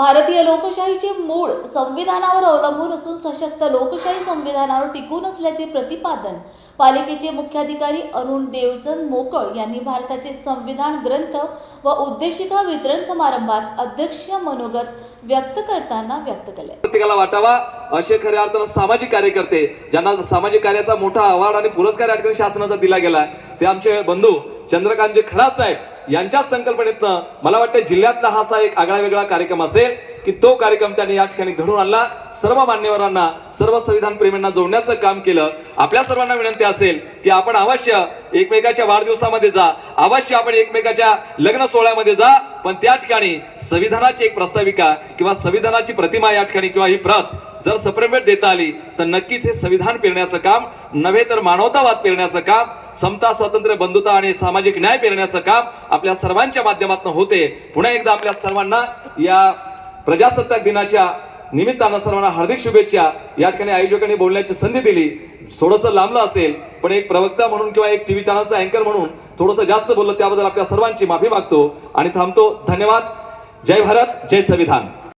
भारतीय लोकशाहीचे मूळ संविधानावर अवलंबून असून सशक्त लोकशाही संविधानावर टिकून असल्याचे प्रतिपादन पालिकेचे मुख्याधिकारी अरुण देवचंद मोकळ यांनी भारताचे संविधान ग्रंथ व उद्देशिका वितरण समारंभात अध्यक्षीय मनोगत व्यक्त करताना व्यक्त केले. प्रत्येकाला वाटावा असे खऱ्या अर्थानं सामाजिक कार्यकर्ते ज्यांना सामाजिक कार्याचा मोठा अवार्ड आणि पुरस्कार या ठिकाणी शासनाचा दिला गेला ते आमचे बंधू चंद्रकांतजी खरा साहेब यांच्या संकल्पनेतनं मला वाटतं जिल्ह्यातला हा असा एक आगळा वेगळा कार्यक्रम असेल की तो कार्यक्रम त्यांनी या ठिकाणी घडवून आणला. सर्व मान्यवरांना सर्व संविधान प्रेमींना जोडण्याचं काम केलं. आपल्या सर्वांना विनंती असेल की आपण अवश्य एकमेकाच्या वाढदिवसामध्ये जा अवश्य आपण एकमेकाच्या लग्न सोहळ्यामध्ये जा पण त्या ठिकाणी संविधानाची एक प्रस्ताविका किंवा संविधानाची प्रतिमा या ठिकाणी किंवा ही प्रत जर सप्रेमेट देता आली तर नक्कीच हे संविधान पेरण्याचं काम नव्हे तर मानवतावाद पेरण्याचं काम समता स्वातंत्र्य बंधुता आणि सामाजिक न्याय पेरण्याचं काम आपल्या सर्वांच्या माध्यमातून होते. पुन्हा एकदा आपल्या सर्वांना या प्रजासत्ताक दिनाच्या निमित्तानं सर्वांना हार्दिक शुभेच्छा. या ठिकाणी आयोजकांनी बोलण्याची संधी दिली. थोडंसं लांबलं असेल पण एक प्रवक्ता म्हणून किंवा एक टीव्ही चॅनलचा अँकर म्हणून थोडंसं जास्त बोललं त्याबद्दल आपल्या सर्वांची माफी मागतो. आणि थांबतो. धन्यवाद. जय भारत जय संविधान.